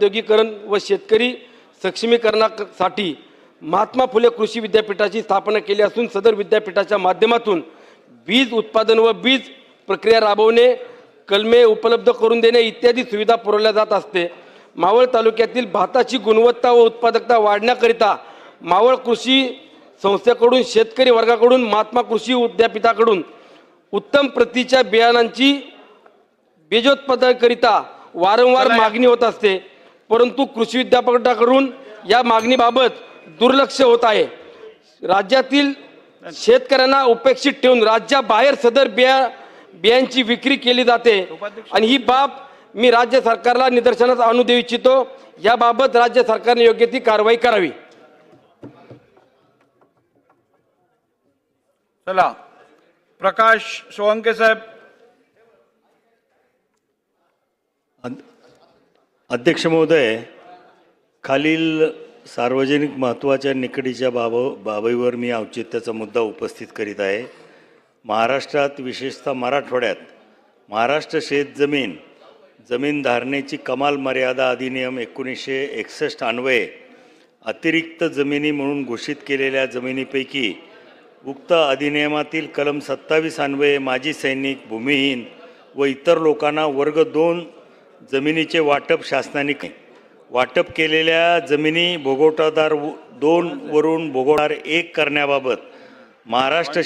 औद्योगिकरण व शेतकरी सक्षमीकरणासाठी महात्मा फुले कृषी विद्यापीठाची स्थापना केली असून सदर विद्यापीठाच्या माध्यमातून बीज उत्पादन व बीज प्रक्रिया राबवणे कलमे उपलब्ध करून देणे इत्यादी सुविधा पुरवल्या जात असते. मावळ तालुक्यातील भाताची गुणवत्ता व उत्पादकता वाढण्याकरिता मावळ कृषी संस्थेकडून शेतकरी वर्गाकडून महात्मा कृषी विद्यापीठाकडून उत्तम प्रतीच्या बियाणांची बीजोत्पादनाकरिता वारंवार मागणी होत असते. परंतु कृषी विद्यापीठाकडून या मागणीबाबत दुर्लक्ष होत आहे. राज्यातील शेतकऱ्यांना उपेक्षित ठेवून राज्याबाहेर सदर बिया बियांची विक्री केली जाते. आणि ही बाब मी राज्य सरकारला निदर्शनास आणू देऊ इच्छितो. याबाबत राज्य सरकारने योग्य ती कारवाई करावी. चला. प्रकाश सोळंके साहेब. अध्यक्ष महोदय खालील सार्वजनिक महत्त्वाच्या निकडीच्या बाब बाबीवर मी औचित्याचा मुद्दा उपस्थित करीत आहे. महाराष्ट्रात विशेषतः मराठवाड्यात महाराष्ट्र शेतजमीन जमीन धारणेची कमाल मर्यादा अधिनियम एकोणीसशे एकसष्ट अन्वये अतिरिक्त जमिनी म्हणून घोषित केलेल्या जमिनीपैकी उक्त अधिनियमातील कलम सत्तावीस अन्वये माजी सैनिक भूमिहीन व इतर लोकांना वर्ग दोन जमिनीचे वाटप शासनाने वाटप केलेल्या जमिनी भोगवटादार दोन वरून भोगवटादार एक करण्याबाबत महाराष्ट्र